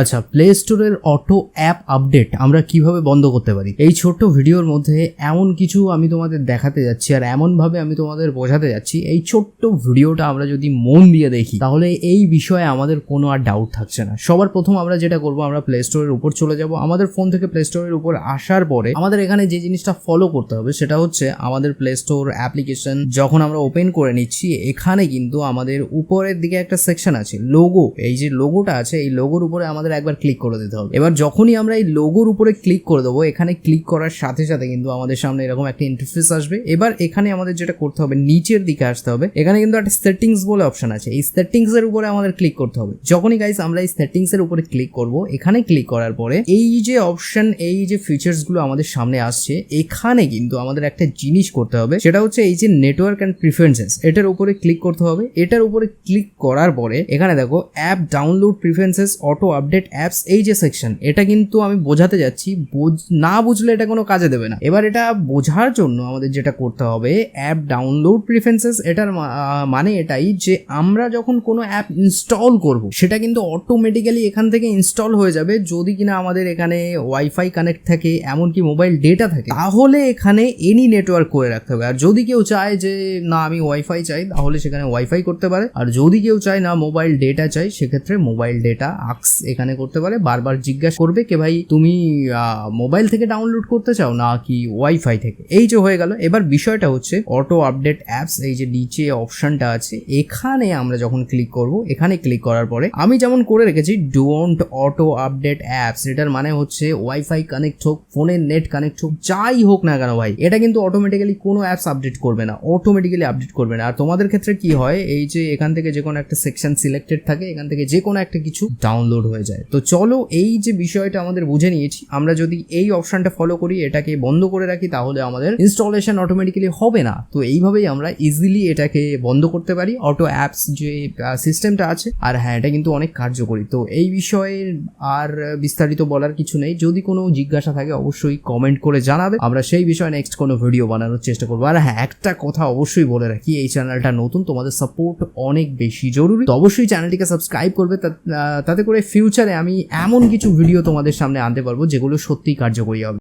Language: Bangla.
আচ্ছা প্লে স্টোরের অটো অ্যাপ আপডেট আমরা কীভাবে বন্ধ করতে পারি? এই ছোট্ট ভিডিওর মধ্যে এমন কিছু আমি তোমাদের দেখাতে যাচ্ছি আর এমনভাবে আমি তোমাদের বোঝাতে যাচ্ছি। এই ছোট্ট ভিডিওটা আমরা যদি মন দিয়ে দেখি, তাহলে এই বিষয়ে আমাদের কোনো আর ডাউট থাকছে না। সবার প্রথম আমরা যেটা করব, আমরা প্লে স্টোরের উপর চলে যাব। আমাদের ফোন থেকে প্লে স্টোরের উপর আসার পরে আমাদের এখানে যে জিনিসটা ফলো করতে হবে, সেটা হচ্ছে আমাদের প্লে স্টোর অ্যাপ্লিকেশন যখন আমরা ওপেন করে নিচ্ছি, এখানে কিন্তু আমাদের উপরের দিকে একটা সেকশন আছে লোগো এই যে লোগোটা আছে, এই লোগোর উপরে আমাদের একবার ক্লিক করে দিতে হবে। এবার যখনই আমরা এই লোগোর উপরে ক্লিক করে দেবো, এখানে ক্লিক করার সাথে সাথে কিন্তু আমাদের সামনে এরকম একটা ইন্টারফেস আসবে। এবার এখানে আমাদের যেটা করতে হবে, নিচের দিকে আসতে হবে। এখানে কিন্তু একটা সেটিংস বলে অপশন আছে। এই সেটিংস এর উপরে আমাদের ক্লিক করতে হবে। যখনই গাইস আমরা এই সেটিংস এর উপরে ক্লিক করব, এখানে ক্লিক করার পরে এই যে অপশন এই যে ফিচার্সগুলো আমাদের সামনে আসছে, এখানে কিন্তু আমাদের একটা জিনিস করতে হবে। সেটা হচ্ছে এই যে নেটওয়ার্ক অ্যান্ড প্রিফারেন্সেস এটার উপরে ক্লিক করতে হবে। এটার উপরে ক্লিক করার পরে এখানে দেখো app download preferences auto update apps এই যে সেকশন এটা কিন্তু আমি বোঝাতে যাচ্ছি না বুঝলে এটা কোনো কাজে দেবে না। এবার এটা বোঝার জন্য আমাদের যেটা করতে হবে অ্যাপ ডাউনলোড প্রিফারেন্সেস এটার মানে এটাই যে আমরা যখন কোনো অ্যাপ ইনস্টল করব, সেটা কিন্তু অটোমেটিক্যালি এখান থেকে ইনস্টল হয়ে যাবে। যদি কিনা আমাদের এখানে ওয়াইফাই কানেক্ট থাকে, এমনকি মোবাইল ডেটা থাকে, তাহলে এখানে এনি নেটওয়ার্ক করে রাখতে হবে। আর যদি কেউ চায় যে, না, আমি ওয়াইফাই চাই, তাহলে সেখানে ওয়াইফাই করতে পারে। আর যদি কেউ চায়, না মোবাইল ডেটা চাই, সেক্ষেত্রে মোবাইল ডেটা আক্স এখানে করতে পারে। বারবার জিজ্ঞাসা করবে কে ভাই, তুমি মোবাইল থেকে ডাউনলোড করতে চাও না কি ওয়াইফাই থেকে? এই যে হয়ে গেল। এবার বিষয়টা হচ্ছে অটো আপডেট অ্যাপস এই যে নিচে অপশনটা আছে, এখানে আমরা যখন ক্লিক করব, এখানে ক্লিক করার পরে আমি যেমন করে রেখেছি ডোন্ট অটো আপডেট অ্যাপস এটার মানে হচ্ছে ওয়াইফাই কানেক্ট হোক, ফোনের নেট কানেক্ট হোক, যাই হোক না কেন ভাই, এটা কিন্তু অটোমেটিক্যালি কোনো অ্যাপস আপডেট করবে না অটোমেটিক্যালি আপডেট করবে না। আর তোমাদের ক্ষেত্রে কি হয়, এই যে এখান থেকে যে কোনো একটা সেকশন সিলেক্টেড থাকে, এখান থেকে যে কোনো একটা কিছু ডাউনলোড হয়ে যায়। তো চলো এই যে বিষয়টা আমাদের বুঝে নিয়েছি আমরা যদি এই অপশনটা ফলো করি, এটাকে বন্ধ করে রাখি, তাহলে আমাদের ইনস্টলেশন অটোমেটিক্যালি হবে না। তো এইভাবেই আমরা ইজিলি এটাকে বন্ধ করতে পারি। অটো অ্যাপস যে সিস্টেমটা আছে, আর হ্যাঁ এটা কিন্তু অনেক কার্যকরী। তো এই বিষয়ে আর বিস্তারিত বলার কিছু নেই। যদি কোনো জিজ্ঞাসা থাকে, অবশ্যই কমেন্ট করে জানাবে। আমরা সেই বিষয়ে নেক্সট কোনো ভিডিও বানানোর চেষ্টা করব। আর হ্যাঁ একটা কথা অবশ্যই বলে রাখি, এই চ্যানেলটা নতুন, তোমাদের সাপোর্ট অনেক বেশি জরুরি। তো অবশ্যই চ্যানেলটিকে সাবস্ক্রাইব করবে তাতে করে ফিউচারে আমি এমন কিছু ভিডিও তোমাদের সামনে আনতে পারব যেগুলো সত্যিই কার্যকরী হবে।